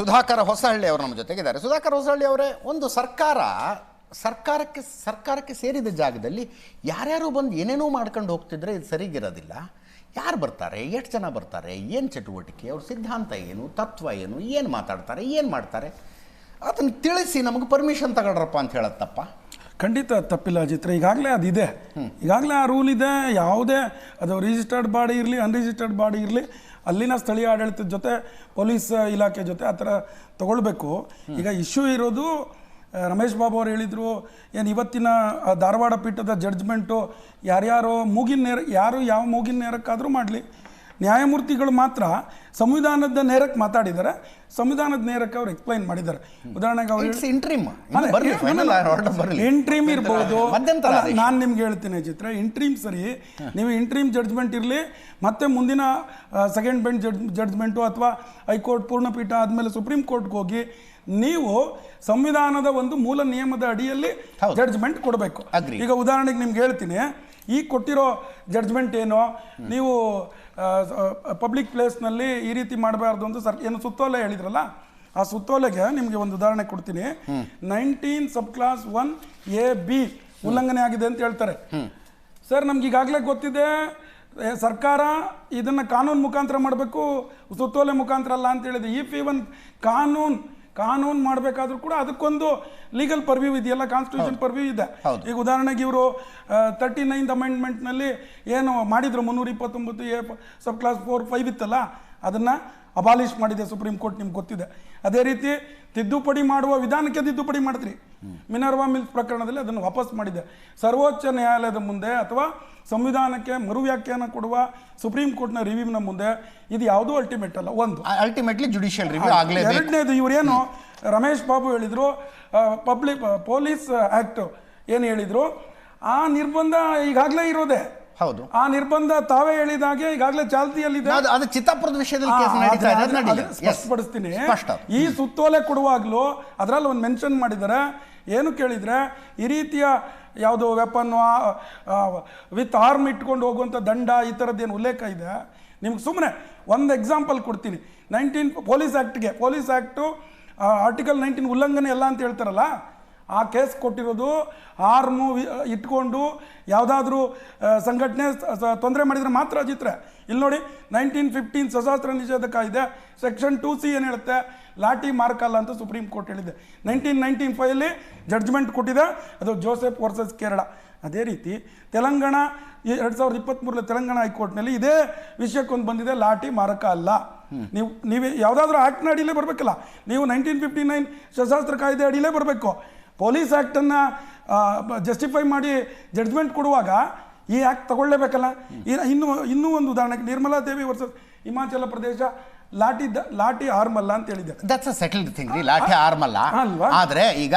ಸುಧಾಕರ ಹೊಸಹಳ್ಳಿ ಅವರು ನಮ್ಮ ಜೊತೆಗಿದ್ದಾರೆ. ಸುಧಾಕರ್ ಹೊಸಹಳ್ಳಿ ಅವರೇ ಒಂದು ಸರ್ಕಾರ ಸರ್ಕಾರಕ್ಕೆ ಸರ್ಕಾರಕ್ಕೆ ಸೇರಿದ ಜಾಗದಲ್ಲಿ ಯಾರ್ಯಾರು ಬಂದು ಏನೇನೋ ಮಾಡ್ಕೊಂಡು ಹೋಗ್ತಿದ್ರೆ ಇದು ಸರಿಗಿರೋದಿಲ್ಲ. ಯಾರು ಬರ್ತಾರೆ? ಎಷ್ಟು ಜನ ಬರ್ತಾರೆ? ಏನು ಚಟುವಟಿಕೆ? ಅವ್ರ ಸಿದ್ಧಾಂತ ಏನು? ತತ್ವ ಏನು? ಏನು ಮಾತಾಡ್ತಾರೆ? ಏನು ಮಾಡ್ತಾರೆ? ಅದನ್ನು ತಿಳಿಸಿ ನಮಗೆ ಪರ್ಮಿಷನ್ ತಗೊಳ್ರಪ್ಪ ಅಂತ ಹೇಳತ್ತಪ್ಪ. ಖಂಡಿತ ತಪ್ಪಿಲ್ಲ ಅಜಿತ್ರ ಈಗಾಗಲೇ ಅದಿದೆ. ಈಗಾಗಲೇ ಆ ರೂಲ್ ಇದೆ ಯಾವುದೇ ಅದು ರಿಜಿಸ್ಟರ್ಡ್ ಬಾಡಿ ಇರಲಿ ಅನ್ರಿಜಿಸ್ಟರ್ಡ್ ಬಾಡಿ ಇರಲಿ ಅಲ್ಲಿನ ಸ್ಥಳೀಯ ಆಡಳಿತದ ಜೊತೆ ಪೊಲೀಸ್ ಇಲಾಖೆ ಜೊತೆ ಆ ಥರ ತಗೊಳ್ಬೇಕು. ಈಗ ಇಶ್ಯೂ ಇರೋದು ರಮೇಶ್ ಬಾಬು ಅವರು ಹೇಳಿದರು, ಏನು ಇವತ್ತಿನ ಧಾರವಾಡ ಪೀಠದ ಜಡ್ಜ್ಮೆಂಟು ಯಾರ್ಯಾರೋ ಮೂಗಿನ ನೇರ, ಯಾರು ಯಾವ ಮೂಗಿನ ನೇರಕ್ಕಾದರೂ ಮಾಡಲಿ. ನ್ಯಾಯಮೂರ್ತಿಗಳು ಮಾತ್ರ ಸಂವಿಧಾನದ ನೇರಕ್ಕೆ ಮಾತಾಡಿದ್ದಾರೆ ಸಂವಿಧಾನದ ನೇರಕ್ಕೆ ಅವ್ರು ಎಕ್ಸ್ಪ್ಲೈನ್ ಮಾಡಿದ್ದಾರೆ ಉದಾಹರಣೆಗೆ ಅವರು ಇಂಟ್ರಿಮ್ ಇಂಟ್ರೀಮ್ ಇರ್ಬೋದು. ನಾನು ನಿಮ್ಗೆ ಹೇಳ್ತೀನಿ ಚಿತ್ರ ಇಂಟ್ರೀಮ್ ಸರಿ. ನೀವು ಇಂಟ್ರೀಮ್ ಜಡ್ಜ್ಮೆಂಟ್ ಇರಲಿ. ಮತ್ತೆ ಮುಂದಿನ ಸೆಕೆಂಡ್ ಬೆಂಚ್ ಜಡ್ಜ್ ಜಡ್ಜ್ಮೆಂಟು ಅಥವಾ ಹೈಕೋರ್ಟ್ ಪೂರ್ಣಪೀಠ ಆದಮೇಲೆ ಸುಪ್ರೀಂ ಕೋರ್ಟ್ಗೆ ಹೋಗಿ ನೀವು ಸಂವಿಧಾನದ ಒಂದು ಮೂಲ ನಿಯಮದ ಅಡಿಯಲ್ಲಿ ಜಡ್ಜ್ಮೆಂಟ್ ಕೊಡಬೇಕು. ಈಗ ಉದಾಹರಣೆಗೆ ನಿಮ್ಗೆ ಹೇಳ್ತೀನಿ. ಈಗ ಕೊಟ್ಟಿರೋ ಜಡ್ಜ್ಮೆಂಟ್ ಏನು? ನೀವು ಪಬ್ಲಿಕ್ ಪ್ಲೇಸ್ನಲ್ಲಿ ಈ ರೀತಿ ಮಾಡಬಾರ್ದು ಅಂತ ಸರ್ ಏನು ಸುತ್ತೋಲೆ ಹೇಳಿದ್ರಲ್ಲ, ಆ ಸುತ್ತೋಲೆಗೆ ನಿಮಗೆ ಒಂದು ಉದಾಹರಣೆ ಕೊಡ್ತೀನಿ. Nineteen sub clause one A B ಉಲ್ಲಂಘನೆ ಆಗಿದೆ ಅಂತ ಹೇಳ್ತಾರೆ. ಸರ್, ನಮ್ಗೆ ಈಗಾಗಲೇ ಗೊತ್ತಿದೆ ಸರ್ಕಾರ ಇದನ್ನ ಕಾನೂನು ಮುಖಾಂತರ ಮಾಡಬೇಕು, ಸುತ್ತೋಲೆ ಮುಖಾಂತರ ಅಲ್ಲ ಅಂತ ಹೇಳಿದೆ. ಇಫ್ ಇವನ್ ಕಾನೂನು ಕಾನೂನು ಮಾಡಬೇಕಾದ್ರೂ ಕೂಡ ಅದಕ್ಕೊಂದು ಲೀಗಲ್ ಪರ್ವ್ಯೂ ಇದೆಯಲ್ಲ ಕಾನ್ಸ್ಟಿಟ್ಯೂಷನ್ ಪರ್ವ್ಯೂ ಇದೆ. ಈಗ ಉದಾಹರಣೆಗೆ ಇವರು ತರ್ಟಿ ನೈನ್ತ್ ಅಮೆಂಡ್ಮೆಂಟ್ನಲ್ಲಿ ಏನು ಮಾಡಿದ್ರು ಮುನ್ನೂರ ಇಪ್ಪತ್ತೊಂಬತ್ತು A sub clause four five ಇತ್ತಲ್ಲ ಅದನ್ನು ಅಬಾಲಿಷ್ ಮಾಡಿದೆ ಸುಪ್ರೀಂ ಕೋರ್ಟ್ ನಿಮ್ಗೆ ಗೊತ್ತಿದೆ. ಅದೇ ರೀತಿ ತಿದ್ದುಪಡಿ ಮಾಡುವ ವಿಧಾನಕ್ಕೆ ತಿದ್ದುಪಡಿ ಮಾಡಿದ್ರಿ ಮಿನರ್ವಾ ಮಿಲ್ಸ್ ಪ್ರಕರಣದಲ್ಲಿ ಅದನ್ನು ವಾಪಸ್ ಮಾಡಿದೆ. ಸರ್ವೋಚ್ಚ ನ್ಯಾಯಾಲಯದ ಮುಂದೆ ಅಥವಾ ಸಂವಿಧಾನಕ್ಕೆ ಮರು ವ್ಯಾಖ್ಯಾನ ಕೊಡುವ ಸುಪ್ರೀಂ ಕೋರ್ಟ್ನ ರಿವ್ಯೂನ ಮುಂದೆ ಇದು ಯಾವುದೂ ಅಲ್ಟಿಮೇಟ್ ಅಲ್ಲ ಒಂದು. ಅಲ್ಟಿಮೇಟ್ಲಿ ಜುಡಿಷಿಯಲ್ ರಿವ್ಯೂ ಎರಡನೇದು ಇವರೇನು ರಮೇಶ್ ಬಾಬು ಹೇಳಿದ್ರು ಪಬ್ಲಿಕ್ ಪೊಲೀಸ್ ಆಕ್ಟ್ ಏನು ಹೇಳಿದ್ರು ಆ ನಿರ್ಬಂಧ ಈಗಾಗಲೇ ಇರೋದೆ. ಹೌದು. ಆ ನಿರ್ಬಂಧ ತಾವೇ ಹೇಳಿದಾಗೆ ಈಗಾಗಲೇ ಚಾಲ್ತಿಯಲ್ಲಿದೆ. ಅದು ಚಿತ್ತಾಪುರದ ವಿಷಯದಲ್ಲಿ. ಸ್ಪಷ್ಟಪಡಿಸ್ತೀನಿ. ಈ ಸುತ್ತೋಲೆ ಕೊಡುವಾಗಲೂ ಅದರಲ್ಲಿ ಒಂದು ಮೆನ್ಷನ್ ಮಾಡಿದ್ದಾರೆ. ಏನು ಕೇಳಿದ್ರೆ ಈ ರೀತಿಯ ಯಾವುದು ವೆಪನ್ ವಿತ್ ಆರ್ಮ್ ಇಟ್ಕೊಂಡು ಹೋಗುವಂಥ ದಂಡ ಈ ಥರದ್ದೇನು ಉಲ್ಲೇಖ ಇದೆ? ನಿಮ್ಗೆ ಸುಮ್ಮನೆ ಒಂದು ಎಕ್ಸಾಂಪಲ್ ಕೊಡ್ತೀನಿ. ನೈನ್ಟೀನ್ ಪೊಲೀಸ್ ಆ್ಯಕ್ಟ್ಗೆ ಪೊಲೀಸ್ ಆ್ಯಕ್ಟು ಆರ್ಟಿಕಲ್ ನೈನ್ಟೀನ್ ಉಲ್ಲಂಘನೆ ಎಲ್ಲ ಅಂತ ಹೇಳ್ತಾರಲ್ಲ? ಆ ಕೇಸ್ ಕೊಟ್ಟಿರೋದು ಆರ್ಮು ವಿ- ಇಟ್ಕೊಂಡು ಯಾವುದಾದ್ರೂ ಸಂಘಟನೆ ತೊಂದರೆ ಮಾಡಿದರೆ ಮಾತ್ರ ಚಿತ್ರ ಇಲ್ಲಿ ನೋಡಿ ನೈನ್ಟೀನ್ ಫಿಫ್ಟೀನ್ ಸಶಸ್ತ್ರ ನಿಷೇಧ ಕಾಯ್ದೆ ಸೆಕ್ಷನ್ ಟು ಸಿ ಏನು ಹೇಳುತ್ತೆ? ಲಾಠಿ ಮಾರ್ಕಲ್ಲ ಅಂತ ಸುಪ್ರೀಂ ಕೋರ್ಟ್ ಹೇಳಿದೆ. ನೈನ್ಟೀನ್ ನೈನ್ಟೀನ್ ಫೈವಲ್ಲಿ ಜಡ್ಜ್ಮೆಂಟ್ ಕೊಟ್ಟಿದೆ. ಅದು ಜೋಸೆಫ್ ವರ್ಸಸ್ ಕೇರಳ ಅದೇ ರೀತಿ ತೆಲಂಗಾಣ ಎರಡು ಸಾವಿರದ ಇಪ್ಪತ್ತ್ಮೂರರಲ್ಲಿ ತೆಲಂಗಾಣ ಹೈಕೋರ್ಟ್ನಲ್ಲಿ ಇದೇ ವಿಷಯಕ್ಕೊಂದು ಬಂದಿದೆ ಲಾಠಿ ಮಾರಕ ಅಲ್ಲ. ನೀವು ನೀವು ಯಾವುದಾದ್ರೂ ಆ್ಯಕ್ಟ್ನ ಅಡಿಯಲ್ಲೇ ಬರಬೇಕಲ್ಲ. ನೀವು ನೈನ್ಟೀನ್ ಫಿಫ್ಟಿ ನೈನ್ ಸಶಸ್ತ್ರ ಕಾಯ್ದೆ ಅಡಿಯಲ್ಲೇ ಬರಬೇಕು. ಪೊಲೀಸ್ ಆ್ಯಕ್ಟನ್ನು ಜಸ್ಟಿಫೈ ಮಾಡಿ ಜಡ್ಜ್ಮೆಂಟ್ ಕೊಡುವಾಗ ಈ ಆ್ಯಕ್ಟ್ ತಗೊಳ್ಳೇಬೇಕಲ್ಲ? ಇನ್ನು ಇನ್ನೂ ಒಂದು ಉದಾಹರಣೆಗೆ ನಿರ್ಮಲಾ ದೇವಿ versus Himachal Pradesh lathi the ಲಾಠಿ ಆರ್ಮಲ್ಲ ಅಂತ ಹೇಳಿದೆ ದಟ್ಸ್ ಅ ಸೆಟಲ್ಡ್ ಥಿಂಗ್ ರೀ ಲಾಠಿ ಆರ್ಮಲ್ಲ ಅಲ್ಲ. ಅಲ್ವಾ? ಈಗ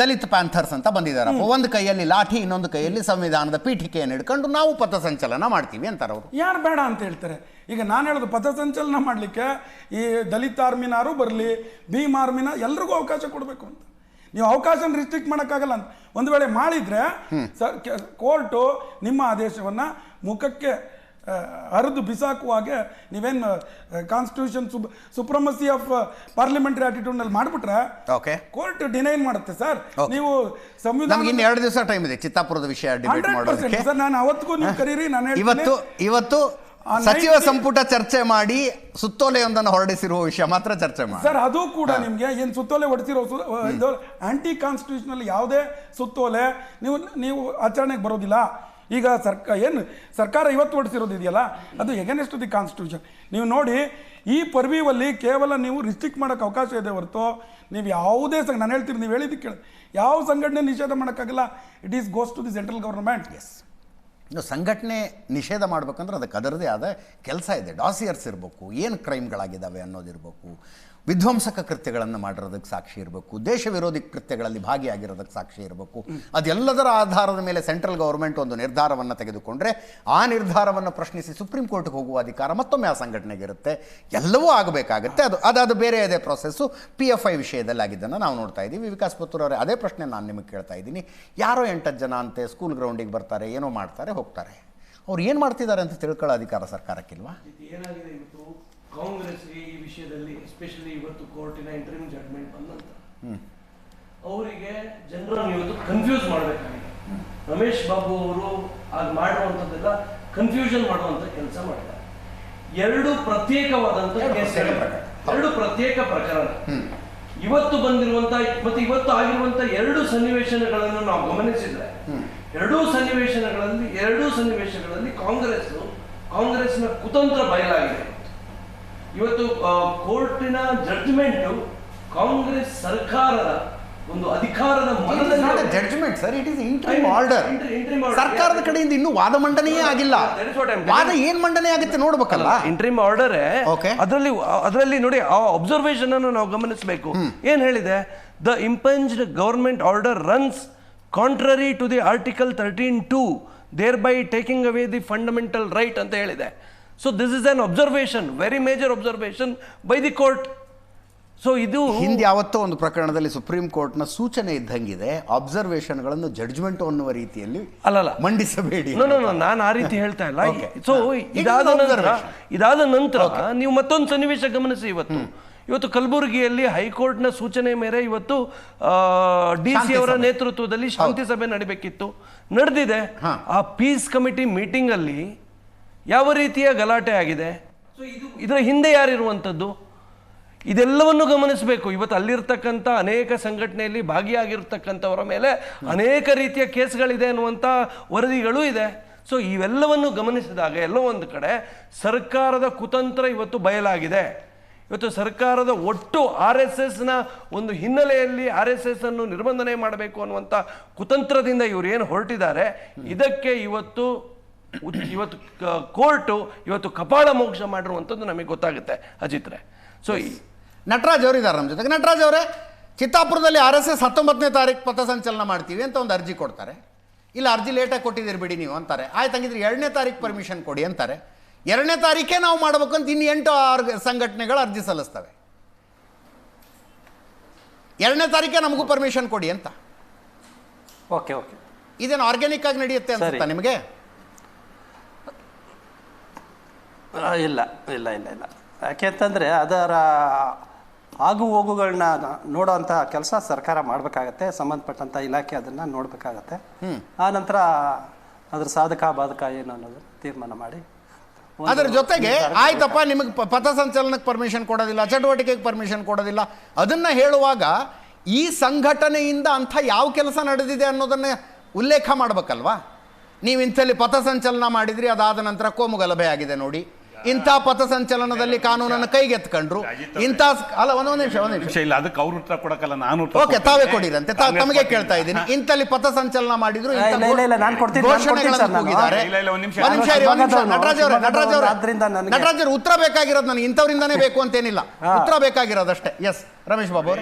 ದಲಿತ ಪ್ಯಾಂಥರ್ಸ್ ಅಂತ ಬಂದಿದ್ದಾರೆ. ಒಂದು ಕೈಯಲ್ಲಿ ಲಾಠಿ ಇನ್ನೊಂದು ಕೈಯಲ್ಲಿ ಸಂವಿಧಾನದ ಪೀಠಿಕೆಯನ್ನು ಹಿಡ್ಕೊಂಡು ನಾವು ಪಥಸಂಚಲನ ಮಾಡ್ತೀವಿ ಅಂತಾರೆ ಅವರು. ಯಾರು ಬೇಡ ಅಂತ ಹೇಳ್ತಾರೆ? ಈಗ ನಾನು ಹೇಳೋದು ಪಥಸಂಚಲನ ಮಾಡಲಿಕ್ಕೆ ಈ ದಲಿತ ಆರ್ಮಿನಾರು ಬರಲಿ ಭೀಮ್ ಆರ್ಮಿನ ಎಲ್ರಿಗೂ ಅವಕಾಶ ಕೊಡಬೇಕು ಅಂತ. ನೀವು ಅವಕಾಶನ ರಿಸ್ಟ್ರಿಕ್ಟ್ ಮಾಡೋಕ್ಕಾಗಲ್ಲ ಅಂತ. ಒಂದು ವೇಳೆ ಮಾಡಿದ್ರೆ ಸರ್ ಕೋರ್ಟು ನಿಮ್ಮ ಆದೇಶವನ್ನು ಮುಖಕ್ಕೆ ಹರಿದು ಬಿಸಾಕುವ ಹಾಗೆ ನೀವೇನು ಕಾನ್ಸ್ಟಿಟ್ಯೂಷನ್ ಸುಬ್ ಸುಪ್ರಮಸಿ ಆಫ್ ಪಾರ್ಲಿಮೆಂಟರಿ ಆಟಿಟ್ಯೂಡ್ನಲ್ಲಿ ಮಾಡಿಬಿಟ್ರೆ ಓಕೆ ಕೋರ್ಟ್ ಡಿನೈನ್ ಮಾಡುತ್ತೆ ಸರ್. ನೀವು ಸಂವಿಧಾನ ಇನ್ನು ಎರಡು ದಿವಸ ಟೈಮ್ ಇದೆ. ಚಿತ್ತಾಪುರದ ವಿಷಯ ಡಿಬೇಟ್ ಮಾಡೋದಕ್ಕೆ. ಸರ್ ನಾನು ಅವತ್ತಿಗೂ ನೀವು ಕರೀರಿ ನಾನು ಹೇಳ್ತೀನಿ. ಇವತ್ತು ಇವತ್ತು ಸಚಿವ 90 ಸಂಪುಟ ಚರ್ಚೆ ಮಾಡಿ ಸುತ್ತೋಲೆಯೊಂದನ್ನು ಹೊರಡಿಸಿರುವ ವಿಷಯ ಮಾತ್ರ ಚರ್ಚೆ ಮಾಡಿ. ಸರ್ ಅದು ಕೂಡ ನಿಮಗೆ ಏನು ಸುತ್ತೋಲೆ ಹೊಡೆಸಿರೋ ಸು ಇದು ಆಂಟಿ ಕಾನ್ಸ್ಟಿಟ್ಯೂಷನಲ್ ಯಾವುದೇ ಸುತ್ತೋಲೆ ನೀವು ನೀವು ಆಚರಣೆಗೆ ಬರೋದಿಲ್ಲ. ಈಗ ಸರ್ಕ ಏನು ಸರ್ಕಾರ ಇವತ್ತು ಹೊಡೆಸಿರೋದು ಇದೆಯಲ್ಲ ಅದು ಎಗನೆಸ್ಟ್ ದಿ ಕಾನ್ಸ್ಟಿಟ್ಯೂಷನ್ ನೀವು ನೋಡಿ ಈ ಪರ್ವಿವಲ್ಲಿ ಕೇವಲ ನೀವು ರಿಸ್ಟ್ರಿಕ್ಟ್ ಮಾಡೋಕ್ಕೆ ಅವಕಾಶ ಇದೆ ಹೊರತು ನೀವು ಯಾವುದೇ ಸಂಘ ನಾನು ಹೇಳ್ತೀನಿ ನೀವು ಹೇಳಿದ್ದು ಕೇಳಿ. ಯಾವ ಸಂಘಟನೆ ನಿಷೇಧ ಮಾಡೋಕ್ಕಾಗಲ್ಲ? It is goes to the central government S ಇನ್ನು ಸಂಘಟನೆ ನಿಷೇಧ ಮಾಡಬೇಕಂದ್ರೆ ಅದಕ್ಕೆ ಅದರದೇ ಆದ ಕೆಲಸ ಇದೆ. ಡಾಸಿಯರ್ಸ್ ಇರಬೇಕು ಏನು ಕ್ರೈಮ್ಗಳಾಗಿದ್ದಾವೆ ಅನ್ನೋದಿರಬೇಕು. ವಿಧ್ವಂಸಕ ಕೃತ್ಯಗಳನ್ನು ಮಾಡಿರೋದಕ್ಕೆ ಸಾಕ್ಷಿ ಇರಬೇಕು, ದೇಶ ವಿರೋಧಿ ಕೃತ್ಯಗಳಲ್ಲಿ ಭಾಗಿಯಾಗಿರೋದಕ್ಕೆ ಸಾಕ್ಷಿ ಇರಬೇಕು. ಅದೆಲ್ಲದರ ಆಧಾರದ ಮೇಲೆ ಸೆಂಟ್ರಲ್ ಗೌರ್ಮೆಂಟ್ ಒಂದು ನಿರ್ಧಾರವನ್ನು ತೆಗೆದುಕೊಂಡ್ರೆ ಆ ನಿರ್ಧಾರವನ್ನು ಪ್ರಶ್ನಿಸಿ ಸುಪ್ರೀಂ ಕೋರ್ಟ್ಗೆ ಹೋಗುವ ಅಧಿಕಾರ ಮತ್ತೊಮ್ಮೆ ಆ ಸಂಘಟನೆಗೆ ಇರುತ್ತೆ. ಎಲ್ಲವೂ ಆಗಬೇಕಾಗುತ್ತೆ. ಅದು ಅದಾದ ಬೇರೆ ಅದೇ ಪ್ರೊಸೆಸ್ಸು. ಪಿ ಎಫ್ ಐ ವಿಷಯದಲ್ಲಿ ಆಗಿದ್ದನ್ನು ನಾವು ನೋಡ್ತಾ ಇದ್ದೀವಿ. ವಿಕಾಸ್ ಪುತ್ತೂರವರೇ ಅದೇ ಪ್ರಶ್ನೆ ನಾನು ನಿಮಗೆ ಕೇಳ್ತಾ ಇದ್ದೀನಿ. ಯಾರೋ ಎಂಟತ್ತು ಜನ ಅಂತೆ ಸ್ಕೂಲ್ ಗ್ರೌಂಡಿಗೆ ಬರ್ತಾರೆ, ಏನೋ ಮಾಡ್ತಾರೆ, ಹೋಗ್ತಾರೆ. ಅವ್ರು ಏನು ಮಾಡ್ತಿದ್ದಾರೆ ಅಂತ ತಿಳ್ಕೊಳ್ಳೋ ಅಧಿಕಾರ ಸರ್ಕಾರಕ್ಕಿಲ್ವಾ? ಕಾಂಗ್ರೆಸ್ಗೆ ಈ ವಿಷಯದಲ್ಲಿ ಎಸ್ಪೆಷಲಿ ಇವತ್ತು ಕೋರ್ಟಿನ ಇಂಟರ್ವ್ಯೂ ಜಡ್ಮೆಂಟ್ ಬಂದಂತ ಅವರಿಗೆ ಜನರನ್ನು ಇವತ್ತು ಕನ್ಫ್ಯೂಸ್ ಮಾಡಬೇಕಾಗಿದೆ. ರಮೇಶ್ ಬಾಬು ಅವರು ಆಗ ಮಾಡುವಂಥದ್ದೆಲ್ಲ ಕನ್ಫ್ಯೂಷನ್ ಮಾಡುವಂತ ಕೆಲಸ ಮಾಡಿದ್ದಾರೆ ಎರಡು ಪ್ರತ್ಯೇಕವಾದಂತ ಎರಡು ಪ್ರತ್ಯೇಕ ಪ್ರಕರಣ. ಎರಡು ಪ್ರತ್ಯೇಕ ಪ್ರಕರಣ. ಇವತ್ತು ಬಂದಿರುವಂತ ಮತ್ತೆ ಇವತ್ತು ಆಗಿರುವಂತ ಎರಡು ಸನ್ನಿವೇಶನಗಳನ್ನು ನಾವು ಗಮನಿಸಿದ್ರೆ ಎರಡೂ ಸನ್ನಿವೇಶನಗಳಲ್ಲಿ ಎರಡೂ ಸನ್ನಿವೇಶಗಳಲ್ಲಿ ಕಾಂಗ್ರೆಸ್ ಕಾಂಗ್ರೆಸ್ನ ಕುತಂತ್ರ ಬಯಲಾಗಿದೆ. ಇವತ್ತು ಕೋರ್ಟಿನ ಜಡ್ಜ್ಮೆಂಟ್ ಕಾಂಗ್ರೆಸ್ ಸರ್ಕಾರದ ಒಂದು ಅಧಿಕಾರದ judgment sir it is interim order. ಸರ್ಕಾರದ ಕಡೆಯಿಂದ ಇನ್ನೂ ವಾದ ಮಂಡನೆಯೇ ಆಗಿಲ್ಲ. ವಾದ. ಏನ್ ಮಂಡನೆ ಆಗುತ್ತೆ ನೋಡ್ಬೇಕಲ್ಲ ಇಂಟ್ರಿಮ್ ಆರ್ಡರ್. ಅದರಲ್ಲಿ ಅದರಲ್ಲಿ ನೋಡಿ ಆ ಅಬ್ಸರ್ವೇಷನ್ ಅನ್ನು ನಾವು ಗಮನಿಸಬೇಕು. ಏನ್ ಹೇಳಿದೆ? The impugned government order runs contrary to the article thirteen two thereby taking away the fundamental right ಅಂತ ಹೇಳಿದೆ. So this is an observation very major observation by the court so ಇದು ಹಿಂದೆ ಯಾವತ್ತೋ ಒಂದು ಪ್ರಕರಣದಲ್ಲಿ ಸುಪ್ರೀಂ ಕೋರ್ಟ್ನ ಸೂಚನೆ ಇದ್ದಂಗಿದೆ ಅಬ್ಸರ್ವೇಷನ್ಗಳನ್ನು ಜಡ್ಜ್ಮೆಂಟ್ ಅನ್ನುವ ರೀತಿಯಲ್ಲಿ ಅಲ್ಲಲ್ಲ ಮಂಡಿಸಬೇಡಿ ನಾನು ಆ ರೀತಿ ಹೇಳ್ತಾ ಇಲ್ಲ. ಸೊ ಇದಾದ ನಂತರ. ಇದಾದ ನಂತರ ನೀವು ಮತ್ತೊಂದು ಸನ್ನಿವೇಶ ಗಮನಿಸಿ ಇವತ್ತು. ಇವತ್ತು ಕಲಬುರಗಿಯಲ್ಲಿ ಹೈಕೋರ್ಟ್ನ ಸೂಚನೆ ಮೇರೆ ಇವತ್ತು ಡಿ ಸಿ ಅವರ. ನೇತೃತ್ವದಲ್ಲಿ ಶಾಂತಿ ಸಭೆ ನಡಿಬೇಕಿತ್ತು. ನಡೆದಿದೆ. ಆ ಪೀಸ್ ಕಮಿಟಿ ಮೀಟಿಂಗ್ ಅಲ್ಲಿ ಯಾವ ರೀತಿಯ ಗಲಾಟೆ ಆಗಿದೆ? ಸೊ ಇದು ಇದರ ಹಿಂದೆ ಯಾರಿರುವಂಥದ್ದು? ಇದೆಲ್ಲವನ್ನು ಗಮನಿಸಬೇಕು. ಇವತ್ತು ಅಲ್ಲಿರ್ತಕ್ಕಂಥ ಅನೇಕ ಸಂಘಟನೆಯಲ್ಲಿ ಭಾಗಿಯಾಗಿರ್ತಕ್ಕಂಥವರ ಮೇಲೆ ಅನೇಕ ರೀತಿಯ ಕೇಸ್ಗಳಿದೆ ಅನ್ನುವಂಥ ವರದಿಗಳು ಇದೆ. ಸೊ ಇವೆಲ್ಲವನ್ನು ಗಮನಿಸಿದಾಗ ಎಲ್ಲ ಒಂದು ಕಡೆ ಸರ್ಕಾರದ ಕುತಂತ್ರ ಇವತ್ತು ಬಯಲಾಗಿದೆ. ಇವತ್ತು ಸರ್ಕಾರದ ಒಟ್ಟು ಆರ್ ಎಸ್ ಎಸ್ನ ಒಂದು ಹಿನ್ನೆಲೆಯಲ್ಲಿ ಆರ್ ಎಸ್ ಎಸ್ ಅನ್ನು ನಿರ್ಬಂಧನೆ ಮಾಡಬೇಕು ಅನ್ನುವಂಥ ಕುತಂತ್ರದಿಂದ ಇವರು ಏನು ಹೊರಟಿದ್ದಾರೆ ಇದಕ್ಕೆ ಇವತ್ತು ಇವತ್ತು ಕೋರ್ಟು ಇವತ್ತು ಕಪಾಳ ಮೋಕ್ಷ ಮಾಡಿರುವಂಥದ್ದು ನಮಗೆ ಗೊತ್ತಾಗುತ್ತೆ ಅಜಿತ್ರೆ. ಸೊ ನಟರಾಜ್ ಅವರು ಇದ್ದಾರೆ ನಮ್ಮ ಜೊತೆಗೆ. ನಟರಾಜ್ ಅವರೇ ಚಿತ್ತಾಪುರದಲ್ಲಿ ಆರ್ ಎಸ್ ಎಸ್ ಹತ್ತೊಂಬತ್ತನೇ ತಾರೀಕು ಪಥಸಂಚಲನ ಮಾಡ್ತೀವಿ ಅಂತ ಒಂದು ಅರ್ಜಿ ಕೊಡ್ತಾರೆ. ಇಲ್ಲ ಅರ್ಜಿ ಲೇಟಾಗಿ ಕೊಟ್ಟಿದ್ದೀರಿ ಬಿಡಿ ನೀವು ಅಂತಾರೆ. ಆಯ್ತು ಹಂಗಿದ್ರೆ ಎರಡನೇ ತಾರೀಕು ಪರ್ಮಿಷನ್ ಕೊಡಿ ಅಂತಾರೆ. ಎರಡನೇ ತಾರೀಕೇ ನಾವು ಮಾಡಬೇಕು ಅಂತ ಇನ್ನು ಎಂಟು ಆರು ಸಂಘಟನೆಗಳು ಅರ್ಜಿ ಸಲ್ಲಿಸ್ತವೆ. ಎರಡನೇ ತಾರೀಕೆ ನಮಗೂ ಪರ್ಮಿಷನ್ ಕೊಡಿ ಅಂತ. ಓಕೆ ಓಕೆ ಇದೇನು ಆರ್ಗ್ಯಾನಿಕ್ ಆಗಿ ನಡೆಯುತ್ತೆ ಅನ್ಸುತ್ತಾ. ನಿಮಗೆ? ಆ, ಇಲ್ಲ ಇಲ್ಲ ಇಲ್ಲ ಯಾಕೆ ಅಂತಂದರೆ ಅದರ ಆಗು ಹೋಗುಗಳನ್ನ ನೋಡೋವಂಥ ಕೆಲಸ ಸರ್ಕಾರ ಮಾಡಬೇಕಾಗತ್ತೆ ಸಂಬಂಧಪಟ್ಟಂಥ ಇಲಾಖೆ ಅದನ್ನು ನೋಡಬೇಕಾಗತ್ತೆ. ಆ ನಂತರ ಅದ್ರ ಸಾಧಕ ಬಾಧಕ ಏನು ಅನ್ನೋದು ತೀರ್ಮಾನ ಮಾಡಿ. ಅದರ ಜೊತೆಗೆ ಆಯ್ತಪ್ಪ ನಿಮಗೆ ಪಥಸಂಚಲನಕ್ಕೆ ಪರ್ಮಿಷನ್ ಕೊಡೋದಿಲ್ಲ ಚಟುವಟಿಕೆಗೆ ಪರ್ಮಿಷನ್ ಕೊಡೋದಿಲ್ಲ. ಅದನ್ನ ಹೇಳುವಾಗ ಈ ಸಂಘಟನೆಯಿಂದ ಅಂಥ ಯಾವ ಕೆಲಸ ನಡೆದಿದೆ ಅನ್ನೋದನ್ನ ಉಲ್ಲೇಖ ಮಾಡಬೇಕಲ್ವಾ? ನೀವು ಇಂಥಲ್ಲಿ ಪಥಸಂಚಲನ ಮಾಡಿದ್ರಿ ಅದಾದ ನಂತರ ಕೋಮು ಗಲಭೆ ಆಗಿದೆ ನೋಡಿ. ಇಂಥ ಪಥಸಂಚಲನದಲ್ಲಿ ಕಾನೂನನ್ನು ಕೈಗೆತ್ಕೊಂಡ್ರು. ಇಂಥ ಅಲ್ಲ ಒಂದೊಂದು ನಿಮಿಷ ಒಂದು ನಿಮಿಷ. ಇಲ್ಲ ಅದಕ್ಕೆ ಅವ್ರ ಉತ್ತರ ಕೊಡಕ್ಕಲ್ಲ ನಾನು ಓಕೆ ತಾವೇ ಕೊಡಿರಂತೆ. ತಮಗೆ ಕೇಳ್ತಾ ಇದ್ದೀನಿ. ಇಂಥಲ್ಲಿ ಪಥಸಂಚಲನ ಮಾಡಿದ್ರು ನಟರಾಜ್ ಅವರೇ, ನಟರಾಜ್ ಅವರೇ, ಆದ್ರಿಂದ ನನಗೆ- ನಟರಾಜ್ ಅವ್ರೆ, ಉತ್ತರ ಬೇಕಾಗಿರೋದು ನನಗೆ ಇಂಥವ್ರಿಂದಾನೇ ಬೇಕು ಅಂತೇನಿಲ್ಲ. ಏನಿಲ್ಲ ಉತ್ತರ ಬೇಕಾಗಿರೋದಷ್ಟೇ. ಎಸ್ ರಮೇಶ್ ಬಾಬು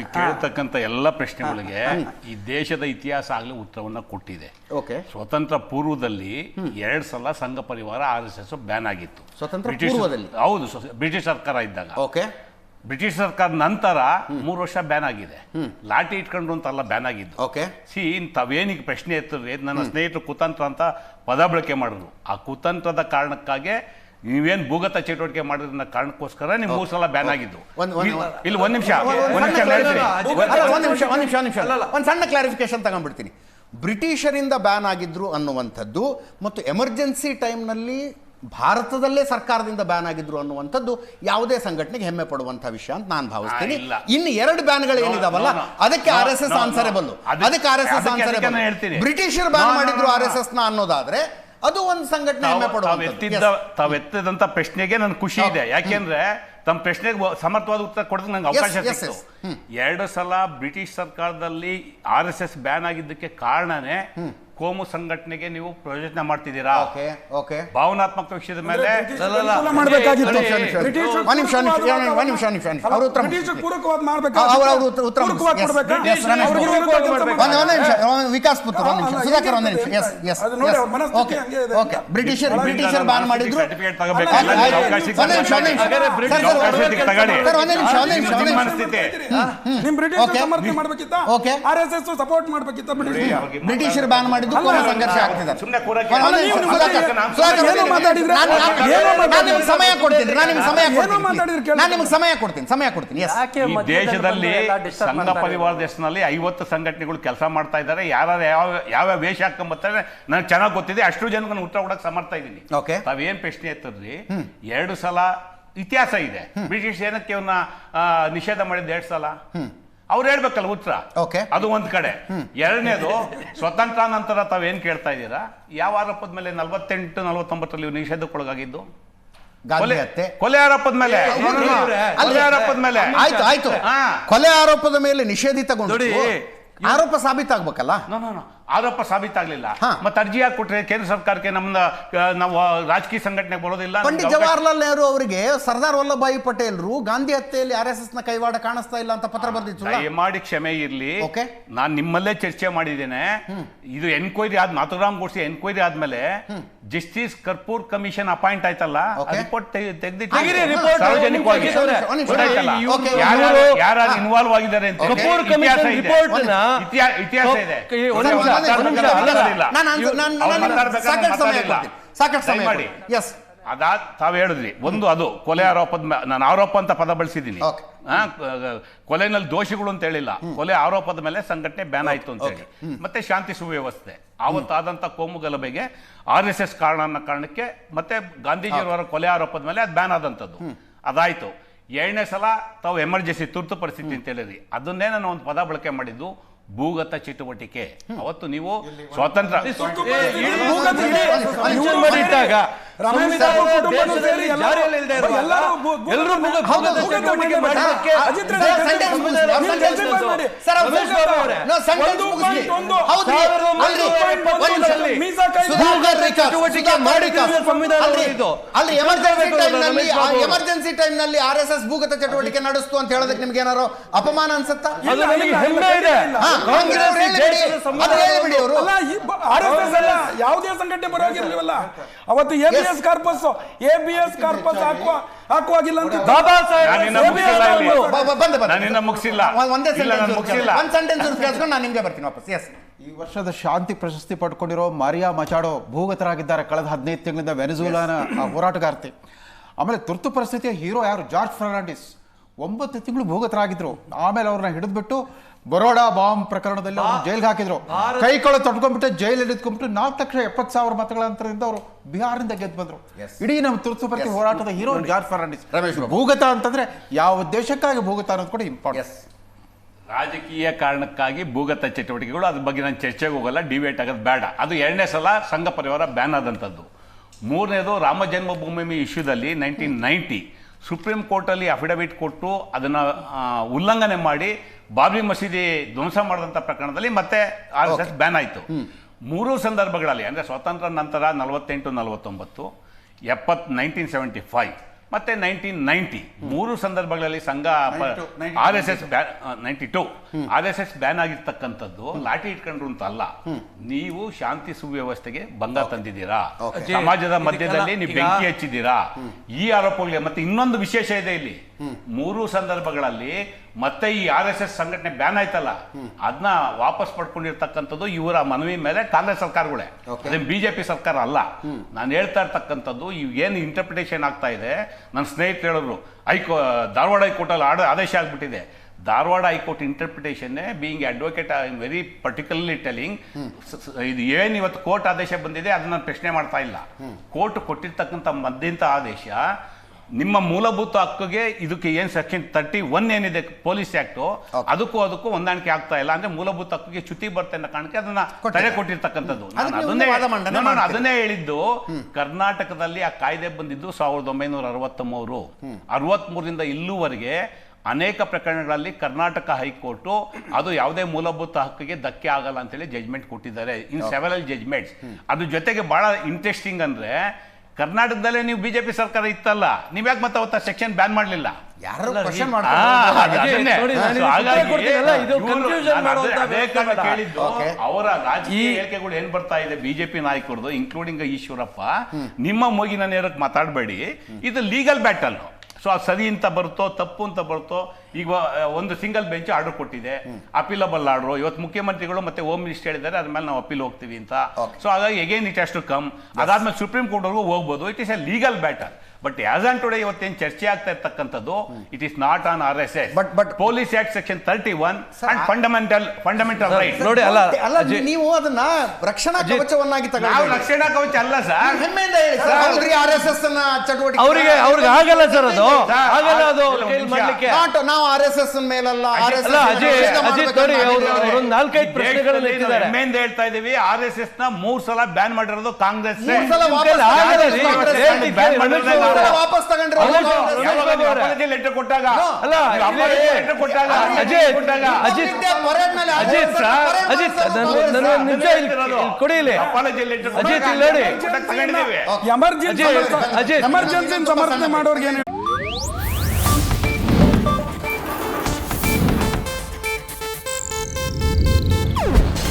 ಈ ಕೇಳ್ತಕ್ಕಂಥ ಎಲ್ಲ ಪ್ರಶ್ನೆಗಳಿಗೆ ಈ ದೇಶದ ಇತಿಹಾಸ ಆಗಲೇ ಉತ್ತರವನ್ನ ಕೊಟ್ಟಿದೆ. ಓಕೆ. ಸ್ವತಂತ್ರ ಪೂರ್ವದಲ್ಲಿ ಎರಡು ಸಲ ಸಂಘ ಪರಿವಾರ ಆರ್ ಎಸ್ ಎಸ್ ಬ್ಯಾನ್ ಆಗಿತ್ತು. ಸ್ವತಂತ್ರ ಪೂರ್ವದಲ್ಲಿ? ಹೌದು ಬ್ರಿಟಿಷ್ ಸರ್ಕಾರ ಇದ್ದಾಗ. ಓಕೆ. ಬ್ರಿಟಿಷ್ ಸರ್ಕಾರ ನಂತರ ಮೂರು ವರ್ಷ ಬ್ಯಾನ್ ಆಗಿದೆ. ಲಾಠಿ ಇಟ್ಕೊಂಡ್ರು ಅಂತಲ್ಲ ಬ್ಯಾನ್ ಆಗಿದ್ದು. ಓಕೆ. ಸಿ ತಾವೇನಿಗೆ ಪ್ರಶ್ನೆ ಎತ್ತಿದ್ರೆ ನನ್ನ ಸ್ನೇಹಿತರು ಕುತಂತ್ರ ಅಂತ ಪದ ಬಳಕೆ ಮಾಡಿದ್ರು. ಆ ಕುತಂತ್ರದ ಕಾರಣಕ್ಕಾಗಿ ನೀವೇನ್ ಭೂಗತ ಚಟುವಟಿಕೆ ಮಾಡಿದ್ರ ಕಾರಣಕ್ಕೋಸ್ಕರ ನಿಮ್ ಮೂರು ಸಲ ಬ್ಯಾನ್ ಆಗಿದ್ದು. ಇಲ್ಲಿ- ಒಂದ್ ನಿಮಿಷ. ಒಂದ್- ನಿಮಿಷ ಒಂದ್ ನಿಮಿಷ ಒಂದ್ ನಿಮಿಷ. ಒಂದ್ ಸಣ್ಣ ಕ್ಲಾರಿಫಿಕೇಶನ್ ತಗೊಂಡ್ಬಿಡ್ತೀನಿ. ಬ್ರಿಟಿಷರಿಂದ ಬ್ಯಾನ್ ಆಗಿದ್ರು ಅನ್ನುವಂಥದ್ದು ಮತ್ತು ಎಮರ್ಜೆನ್ಸಿ ಟೈಮ್ನಲ್ಲಿ ಭಾರತದಲ್ಲೇ ಸರ್ಕಾರದಿಂದ ಬ್ಯಾನ್ ಆಗಿದ್ರು ಅನ್ನುವಂಥದ್ದು ಯಾವುದೇ ಸಂಘಟನೆಗೆ ಹೆಮ್ಮೆ ಪಡುವಂತಹ ವಿಷಯ ಅಂತ ನಾನು ಭಾವಿಸ್ತೀನಿ. ಇನ್ನು ಎರಡು ಬ್ಯಾನ್ಗಳು ಏನಿದಾವಲ್ಲ. ಅದಕ್ಕೆ ಆರ್ ಎಸ್ ಎಸ್ ಆನ್ಸರ್ ಬಂದು. ಆನ್ಸರೇಬಲ್ ಅದಕ್ಕೆ- ಆರ್ ಎಸ್ ಎಸ್ ಆನ್ಸರೇಬಲ್ ಬ್ರಿಟಿಷರು ಬ್ಯಾನ್ ಮಾಡಿದ್ರು. ಆರ್ ಎಸ್ ಎಸ್ನ ಅನ್ನೋದಾದ್ರೆ ಅದು ಒಂದು ಸಂಘಟನೆ ಹೆಮ್ಮೆ ಪಡುವಂಥದ್ದು. ತಾವು ಎತ್ತಿದಂತ ಪ್ರಶ್ನೆಗೆ ನನ್ ಖುಷಿ ಇದೆ. ಯಾಕೆಂದ್ರೆ ತಮ್ಮ ಪ್ರಶ್ನೆಗೆ ವ- ಸಮರ್ಥವಾದ ಉತ್ತರ ಕೊಡೋದಕ್ಕೆ ನಂಗೆ ಅವಕಾಶ Yes, ಸಿಕ್ತು. yes. ಎರಡು ಸಲ ಬ್ರಿಟಿಷ್ ಸರ್ಕಾರದಲ್ಲಿ ಆರ್ ಎಸ್ ಎಸ್ ಬ್ಯಾನ್ ಆಗಿದ್ದಕ್ಕೆ ಕಾರಣನೇ ಕೋಮು ಸಂಘಟನೆಗೆ ನೀವು ಪ್ರಯೋಜನ ಮಾಡ್ತಿದ್ದೀರಾ ಓಕೆ ಓಕೆ ಭಾವನಾತ್ಮಕ ವಿಷಯದ ಮೇಲೆ ವಿಕಾಸ್ ಪುತ್ರ ಸುಧಾಕರ್ ಒಂದ್ ನಿಮಿಷ S S. Okay Britisher Britisher ban ಮಾಡಿದ್ರು ಬ್ರಿಟಿಷ್ ನಿಮ್ ಸಪೋರ್ಟ್ ಮಾಡ್ಬೇಕಿತ್ತ ಬ್ರಿಟಿಷ್ ಬ್ರಿಟಿಷರ್ ಬ್ಯಾನ್ ಮಾಡಿ ಮಾಡಿದ್ದು ಅಲ್ಲ, ಸಂಘರ್ಷ ಆಗ್ತಿದೆ. ನಾನು ನಿಮ್ಗೆ ಸಮಯ ಕೊಡ್ತೀನಿ ನಾನು ನಿಮ್ಗೆ ಸಮಯ ಕೊಡ್ತೀನಿ ನಾನು ನಿಮ್ಗೆ ಸಮಯ ಕೊಡ್ತೀನಿ ಸಮಯ ಕೊಡ್ತೀನಿ ಎಸ್ ಈ ದೇಶದಲ್ಲಿ ಸಂಘ ಪರಿವಾರ ದೇಶದಲ್ಲಿ ಐವತ್ತು ಸಂಘಟನೆಗಳು ಕೆಲಸ ಮಾಡ್ತಾ ಇದ್ದಾರೆ. ಯಾರು ಯಾವ ಯಾವ ವೇಷ ಹಾಕೊಂಬರ್ತಾರೆ ನನಗೆ ಚೆನ್ನಾಗಿ ಗೊತ್ತಿದೆ. ಅಷ್ಟು ಜನಕ್ಕೆ ಉತ್ತರ ಕೊಡಕ್ಕೆ ಸಮರ್ಥ ಇದ್ದೀನಿ. ಓಕೆ ತಾವೇನ್ ಪ್ರಶ್ನೆ ಎತ್ತದ್ರಿ? ಎರಡು ಸಲ ಇತಿಹಾಸ ಇದೆ. ಬ್ರಿಟಿಷ್ ಏನಕ್ಕೆ ಇವನ್ನ ನಿಷೇಧ ಮಾಡಿದ್ದು? ಎರಡು ಸಲ? ಅವ್ರು ಹೇಳ್ಬೇಕಲ್ಲ ಉತ್ತರ. ಓಕೆ ಅದು ಒಂದ್ ಕಡೆ. ಎರಡನೇದು ಸ್ವತಂತ್ರ ನಂತರ ತಾವೇನ್ ಕೇಳ್ತಾ ಇದ್ದೀರಾ? ಯಾವ ಆರೋಪದ ಮೇಲೆ ನಲವತ್ತೆಂಟು ನಲವತ್ತೊಂಬತ್ತರಲ್ಲಿ ನಿಷೇಧಕ್ಕೊಳಗಾಗಿದ್ದು? ಕೊಲೆ ಕೊಲೆ ಆರೋಪದ ಮೇಲೆ. ಕೊಲೆ ಆರೋಪದ ಮೇಲೆ. ಆಯ್ತು ಆಯ್ತು. ಕೊಲೆ ಆರೋಪದ ಮೇಲೆ ನಿಷೇಧಿತಗೊಂಡು ನೋಡಿ, ಆರೋಪ ಸಾಬೀತಾಗ್ಬೇಕಲ್ಲ? No no no. ಆರೋಪ ಸಾಬೀತಾಗ್ಲಿಲ್ಲ. ಮತ್ತೆ ಅರ್ಜಿ ಹಾಕಿ ಕೊಟ್ರೆ ಕೇಂದ್ರ ಸರ್ಕಾರಕ್ಕೆ ನಮ್ಮನ್ನ ನಾವು ರಾಜಕೀಯ ಸಂಘಟನೆಗೆ ಬರೋದಿಲ್ಲ ಪಂಡಿತ್ ಜವಾಹರ್ಲಾಲ್ ನೆಹರು ಅವರಿಗೆ ಸರ್ದಾರ್ ವಲ್ಲಭಾಯಿ ಪಟೇಲ್ರು ಗಾಂಧಿ ಹತ್ಯೆಯಲ್ಲಿ ಆರ್ ಎಸ್ ಎಸ್ನ ಕೈವಾಡ ಕಾಣಿಸ್ತಾ ಇಲ್ಲ ಅಂತ ಪತ್ರ ಬರೆದಿತ್ತು ಮಾಡಿ ಕ್ಷಮೆ ಇರಲಿ. ನಾನು ನಾನ್ ನಿಮ್ಮಲ್ಲೇ ಚರ್ಚೆ ಮಾಡಿದ್ದೇನೆ. ಇದು ಎನ್ಕ್ವೈರಿ ಆದ ಮಾತುರಾಮ್ ಗೋಡ್ಸೆ ಎನ್ಕ್ವೈರಿ ಆದ್ಮೇಲೆ ಜಸ್ಟಿಸ್ ಕರ್ಪೂರ್ ಕಮಿಷನ್ ಅಪಾಯಿಂಟ್ ಆಯ್ತಲ್ಲ. ರಿಪೋರ್ಟ್ ಯಾರ್ಯಾರು ಇನ್ವಾಲ್ವ್ ಆಗಿದ್ದಾರೆ ಇತಿಹಾಸ ಇದೆ. ಸಾಕಷ್ಟು ಸಮಯ ಎಸ್ ಅದಾದ್ ತಾವ್ ಹೇಳಿದ್ರಿ ಒಂದು ಅದು ಕೊಲೆ ಆರೋಪದ ನಾನು ಆರೋಪ ಅಂತ ಪದ ಬಳಸಿದ್ದೀನಿ. ಕೊಲೆನಲ್ಲಿ ದೋಷಿಗಳು ಅಂತ ಹೇಳಿಲ್ಲ. ಕೊಲೆ ಆರೋಪದ ಮೇಲೆ ಸಂಘಟನೆ ಬ್ಯಾನ್ ಆಯ್ತು ಅಂತ ಹೇಳಿ. ಮತ್ತೆ ಶಾಂತಿ ಸುವ್ಯವಸ್ಥೆ. ಆವತ್ತಾದಂತ ಕೋಮು ಗಲಭೆಗೆ ಆರ್ ಎಸ್ ಎಸ್ ಕಾರಣ ಅನ್ನೋ ಕಾರಣಕ್ಕೆ ಮತ್ತೆ ಗಾಂಧೀಜಿಯವರ ಕೊಲೆ ಆರೋಪದ ಮೇಲೆ ಅದು ಬ್ಯಾನ್ ಆದಂಥದ್ದು ಅದಾಯ್ತು. ಎರಡನೇ ಸಲ ತಾವು ಎಮರ್ಜೆನ್ಸಿ ತುರ್ತು ಪರಿಸ್ಥಿತಿ ಅಂತ ಹೇಳಿದ್ರಿ. ಅದನ್ನೇ ನಾನು ಒಂದು ಪದ ಬಳಕೆ ಮಾಡಿದ್ದು. ಭೂಗತ ಚಟುವಟಿಕೆ. ಅವತ್ತು ನೀವು ಸ್ವಾತಂತ್ರ್ಯ. ಎಮರ್ಜೆನ್ಸಿ ಟೈಮ್ನಲ್ಲಿ ಆರ್ ಎಸ್ ಎಸ್ ಭೂಗತ ಚಟುವಟಿಕೆ ನಡೆಸ್ತು ಅಂತ ಹೇಳೋದಕ್ಕೆ ನಿಮ್ಗೆ ಏನಾರು ಅಪಮಾನ ಅನ್ಸುತ್ತಾ? ಯಾವುದೇ ಸಂಘಟನೆ ಬರೋಗಿರ್ಲಿವಲ್ಲ ಅವತ್ತು B S corpus A B S corpus ಹಾಕುವ ಹಾಕುವಾಗಿಲ್ಲ ಅಂತ ಬಾಬಾ ಸಾಹೇಬ್ ಮುಗಿಸಿಲ್ಲ. ಒಂದ್- ಮುಗಿಸಿಲ್ಲ. ಸೆಂಟೆನ್ಸ್ ಒಂದ್ ಸೆಂಟೆನ್ಸ್ ಕೇಳಿಸ್ಕೊಂಡು ನಾನು ನಿಮ್ಗೆ ಬರ್ತೀನಿ ವಾಪಸ್. ಎಸ್ ಈ ವರ್ಷದ ಶಾಂತಿ ಪ್ರಶಸ್ತಿ ಪಡ್ಕೊಂಡಿರೋ ಮಾರಿಯಾ ಮಚಾಡೋ ಭೂಗತರಾಗಿದ್ದಾರೆ. ಕಳೆದ ಹದಿನೈದು ತಿಂಗಳಿಂದ ವೆನಿಜುಲಾನ ಆ ಹೋರಾಟಗಾರ್ತಿ. ಆಮೇಲೆ ತುರ್ತು ಪರಿಸ್ಥಿತಿಯ ಹೀರೋ ಯಾರು? ಜಾರ್ಜ್ ಫರ್ನಾಂಡಿಸ್. ಒಂಬತ್ತು ತಿಂಗಳು ಭೂಗತರಾಗಿದ್ರು. ಆಮೇಲೆ ಅವ್ರನ್ನ ಹಿಡಿದ್ಬಿಟ್ಟು ಬರೋಡಾ ಬಾಂಬ್ ಪ್ರಕರಣದಲ್ಲಿ ಅವ್ರನ್ನ ಜೈಲ್ಗೆ ಹಾಕಿದ್ರು. ಕೈ ಕೊಳ ತೊಟ್ಕೊಂಡ್ಬಿಟ್ಟು ಜೈಲಲ್ಲಿ ಇದ್ಕೊಂಡ್ಬಿಟ್ಟು ನಾಲ್ಕು ಲಕ್ಷ ಎಪ್ಪತ್ತು ಸಾವಿರ ಮತಗಳ ಅಂತರದಿಂದ ಅವರು ಬಿಹಾರದಿಂದ ಗೆದ್ದು ಬಂದ್ರು. ಇಡೀ ನಮ್ಮ ತುರ್ತು ಪ್ರತಿ ಹೋರಾಟದ ಹೀರೋ ಜಾರ್ಜ್ ಫರ್ನಾಂಡಿಸ್. ಭೂಗತ ಅಂತಂದ್ರೆ ಯಾವ ದೇಶಕ್ಕಾಗಿ ಭೂಗತ ಅನ್ನೋದು ಕೂಡ ಇಂಪಾರ್ಟೆಂಟ್ ಎಸ್ ರಾಜಕೀಯ ಕಾರಣಕ್ಕಾಗಿ ಭೂಗತ ಚಟುವಟಿಕೆಗಳು ಅದ್ರ ಬಗ್ಗೆ ನಾನು ಚರ್ಚೆಗೆ ಹೋಗಲ್ಲ ಡಿಬೇಟ್ ಆಗೋದು ಬೇಡ. ಅದು ಎರಡನೇ ಸಲ ಸಂಘ ಪರಿವಾರ ಬ್ಯಾನ್ ಆದಂಥದ್ದು. ಮೂರನೇದು ರಾಮ ಜನ್ಮಭೂಮಿ ಇಶ್ಯೂದಲ್ಲಿ ನೈನ್ಟೀನ್ ನೈಂಟಿ ಸುಪ್ರೀಂ ಕೋರ್ಟಲ್ಲಿ ಅಫಿಡವಿಟ್ ಕೊಟ್ಟು ಅದನ್ನು ಉಲ್ಲಂಘನೆ ಮಾಡಿ ಬಾಬ್ರಿ ಮಸೀದಿ ಧ್ವಂಸ ಮಾಡಿದಂಥ ಪ್ರಕರಣದಲ್ಲಿ ಮತ್ತೆ ಆರ್ ಎಸ್ ಎಸ್ ಬ್ಯಾನ್ ಆಯಿತು. ಮೂರು ಸಂದರ್ಭಗಳಲ್ಲಿ ಅಂದರೆ ಸ್ವಾತಂತ್ರ್ಯ ನಂತರ ನಲವತ್ತೆಂಟು ನಲವತ್ತೊಂಬತ್ತು ಎಪ್ಪತ್ ನೈನ್ಟೀನ್ ಸೆವೆಂಟಿ ಫೈವ್ ಮತ್ತೆ ನೈನ್ಟೀನ್ ನೈಂಟಿ ಮೂರು ಸಂದರ್ಭಗಳಲ್ಲಿ Sangh R S S ninety two. R S S ban ಆಗಿರ್ತಕ್ಕಂಥದ್ದು ಲಾಠಿ ಇಟ್ಕೊಂಡ್ರು ಅಂತ ಅಲ್ಲ. ನೀವು ಶಾಂತಿ ಸುವ್ಯವಸ್ಥೆಗೆ ಭಂಗ ತಂದಿದ್ದೀರಾ? ಸಮಾಜದ ಮಧ್ಯದಲ್ಲಿ ನೀವು ಬೆಂಕಿ ಹಚ್ಚಿದ್ದೀರಾ? ಈ ಆರೋಪಗಳಿಗೆ ಮತ್ತೆ ಇನ್ನೊಂದು ವಿಶೇಷ ಇದೆ ಇಲ್ಲಿ. ಮೂರು ಸಂದರ್ಭಗಳಲ್ಲಿ ಮತ್ತೆ ಈ ಆರ್ ಎಸ್ ಎಸ್ ಸಂಘಟನೆ ಬ್ಯಾನ್ ಆಯ್ತಲ್ಲ ಅದನ್ನ ವಾಪಸ್ ಪಡ್ಕೊಂಡಿರ್ತಕ್ಕಂಥದ್ದು ಇವರ ಮನವಿ ಮೇಲೆ ಕಾಂಗ್ರೆಸ್ ಸರ್ಕಾರಗಳೇ. Okay. ಅದೇ ಬಿಜೆಪಿ ಸರ್ಕಾರ ಅಲ್ಲ. ನಾನು ಹೇಳ್ತಾ ಇರ್ತಕ್ಕಂಥದ್ದು ಇವ್ ಏನು ಇಂಟರ್ಪ್ರಿಟೇಷನ್ ಆಗ್ತಾ ಇದೆ ನನ್ನ ಸ್ನೇಹಿತರು ಹೇಳಿದ್ರು ಹೈಕೋ ಧಾರವಾಡ ಹೈಕೋರ್ಟಲ್ಲಿ ಆಡ ಆದೇಶ ಆಗ್ಬಿಟ್ಟಿದೆ. Dharwad high court ಇಂಟರ್ಪ್ರಿಟೇಷನ್ನೇ being advocate I very particularly telling ಇದು ಏನು ಇವತ್ತು ಕೋರ್ಟ್ ಆದೇಶ ಬಂದಿದೆ ಅದನ್ನ ಪ್ರಶ್ನೆ ಮಾಡ್ತಾ ಇಲ್ಲ. ಕೋರ್ಟ್ ಕೊಟ್ಟಿರ್ತಕ್ಕಂಥ ಮಧ್ಯಂತ ಆದೇಶ ನಿಮ್ಮ ಮೂಲಭೂತ ಹಕ್ಕಿಗೆ ಇದಕ್ಕೆ ಏನು ಸೆಕ್ಷನ್ ತರ್ಟಿ ಒನ್ ಏನಿದೆ ಪೊಲೀಸ್ ಆಕ್ಟು ಅದಕ್ಕೂ ಅದಕ್ಕೂ ಹೊಂದಾಣಿಕೆ ಆಗ್ತಾ ಇಲ್ಲ. ಅಂದ್ರೆ ಮೂಲಭೂತ ಹಕ್ಕಿಗೆ ಚ್ಯುತಿ ಬರುತ್ತೆ ಅನ್ನೋ ಕಾರಣಕ್ಕೆ ಅದನ್ನ. ತಡೆ ಕೊಟ್ಟಿರ್ತಕ್ಕಂಥದ್ದು. ನಾನು ಅದನ್ನೇ ಹೇಳಿದ್ದು ಕರ್ನಾಟಕದಲ್ಲಿ ಆ ಕಾಯ್ದೆ ಬಂದಿದ್ದು ಸಾವಿರದ ಒಂಬೈನೂರ ಅರವತ್ತ್ ಅರವತ್ಮೂರರಿಂದ ಇಲ್ಲೂವರೆಗೆ ಅನೇಕ ಪ್ರಕರಣಗಳಲ್ಲಿ ಕರ್ನಾಟಕ ಹೈಕೋರ್ಟು ಅದು ಯಾವುದೇ ಮೂಲಭೂತ ಹಕ್ಕಿಗೆ ಧಕ್ಕೆ ಆಗಲ್ಲ ಅಂತೇಳಿ ಜಜ್ಮೆಂಟ್ ಕೊಟ್ಟಿದ್ದಾರೆ. ಇನ್ ಸೆವೆರಲ್ ಜಜ್ಮೆಂಟ್ಸ್ ಅದ್ರ ಜೊತೆಗೆ ಬಹಳ ಇಂಟ್ರೆಸ್ಟಿಂಗ್ ಅಂದ್ರೆ ಕರ್ನಾಟಕದಲ್ಲೇ ನೀವು ಬಿಜೆಪಿ ಸರ್ಕಾರ ಇತ್ತಲ್ಲ ನೀವ್ಯಾಕೆ ಮತ್ತೆ ಅವತ್ತ ಸೆಕ್ಷನ್ ಬ್ಯಾನ್ ಮಾಡಲಿಲ್ಲ? ಯಾರು. ಅವರ ರಾಜಕೀಯ ಹೇಳಿಕೆಗಳು ಏನ್ ಬರ್ತಾ ಇದೆ ಬಿಜೆಪಿ ನಾಯಕರದು ಇನ್ಕ್ಲೂಡಿಂಗ್ ಈಶ್ವರಪ್ಪ ನಿಮ್ಮ ಮೂಗಿನ ನೇರಕ್ಕೆ ಮಾತಾಡಬೇಡಿ. ಇದು ಲೀಗಲ್ ಬ್ಯಾಟಲ್ ಸೊ ಅದು ಸರಿ ಅಂತ ಬರುತ್ತೋ ತಪ್ಪು ಅಂತ ಬರುತ್ತೋ ಈಗ ಒಂದು ಸಿಂಗಲ್ ಬೆಂಚ್ ಆರ್ಡರ್ ಕೊಟ್ಟಿದೆ. ಅಪೀಲಬಲ್ ಆರ್ಡರ್ ಇವತ್ತು ಮುಖ್ಯಮಂತ್ರಿಗಳು ಮತ್ತೆ ಹೋಮ್ ಮಿನಿಸ್ಟರ್ ಹೇಳಿದ್ದಾರೆ ಅದ್ರ ಮೇಲೆ ನಾವು ಅಪೀಲ್ ಹೋಗ್ತೀವಿ ಅಂತ. ಸೊ ಹಾಗಾಗಿ ಎಗೇನ್ ಇಟ್ ಅಷ್ಟು ಟು ಕಮ್ ಅದಾದ್ಮೇಲೆ ಸುಪ್ರೀಂ ಕೋರ್ಟ್ವರೆಗೂ ಹೋಗ್ಬೋದು. It is a legal matter but as on today ಇವತ್ತೇನು ಚರ್ಚೆ ಆಗ್ತಾ ಇರ್ತಕ್ಕಂಥದ್ದು it is not on R S S but but police act section thirty one and fundamental fundamental right ನೋಡಿ ಅಲ್ಲ ಅಲ್ಲ ನೀವು ಅದನ್ನ ರಕ್ಷಣಾ ಕವಚವನ್ನಾಗಿ ನಾವು ರಕ್ಷಣಾ ಕವಚ ಅಲ್ಲ ಸರ್ ಹೆಮ್ಮೆಯಿಂದ ಹೇಳಿ ಸರ್ ಹೌದ್ರಿ ಆರ್ ಎಸ್ ಎಸ್ ಚಟುವಟಿಕೆ ಅವರಿಗೆ ಅವ್ರಿಗೆ ಆಗಲ್ಲ ಸರ್ ಅದು. ಆಗಲ್ಲ ಅದು ಮಾಡ್ಲಿಕ್ಕೆ. ನಾಟ್ ನಾವು ಆರ್ ಎಸ್ ಎಸ್ ಮೇಲಲ್ಲ ಆರ್ ಎಸ್ ಅಜಿತ್ ನೋಡಿ ಅವರು ನಾಲ್ಕೈದು ಪ್ರಶ್ನೆಗಳನ್ನು ಎತ್ತಿದ್ದಾರೆ ಹೆಮ್ಮೆಯಿಂದ ಹೇಳ್ತಾ ಇದೀವಿ ಆರ್ ಎಸ್ ಎಸ್ನ ಮೂರ್ ಸಲ ಬ್ಯಾನ್ ಮಾಡಿರೋದು ಕಾಂಗ್ರೆಸ್ ಸಲ ಬ್ಯಾನ್ ಮಾಡಿರೋದೇ. ವಾಪಸ್ ತಗೊಂಡ್ರೆ ಅವರೇ. ಕೊಟ್ಟಾಗ ಅಲ್ಲ, ಇಲ್ಲಿ- ಕೊಟ್ಟಾಗ ಅಜಿತ್, ಕೊಟ್ಟಾಗ ಅಜಿತ್, ಅಜಿತ್ ಅಜಿತ್ ಮಾಡ್ತಾರೆ ನನ್ನ ಒಂದು ನಿಮಿಷ ಇಲ್ಲಿ ಇಲ್ಲಿ ಕೊಡಿ ಇಲ್ಲಿ ಅಪಾಲಜಿ ಲೆಟರ್ ಅಜಿತ್, ಇಲ್ಲಿ ನೋಡಿ. ತಗೊಂಡಿದ್ದೀವಿ ಎಮರ್ಜೆನ್ಸಿ. ಎಮರ್ಜೆನ್ಸಿ ಸಮರ್ಥನೆ ಮಾಡೋರ್ಗೆ ಏನು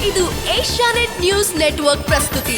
ಇದು ಏಷ್ಯಾನೆಟ್ ನ್ಯೂಸ್ ನೆಟ್ವರ್ಕ್ ಪ್ರಸ್ತುತಿ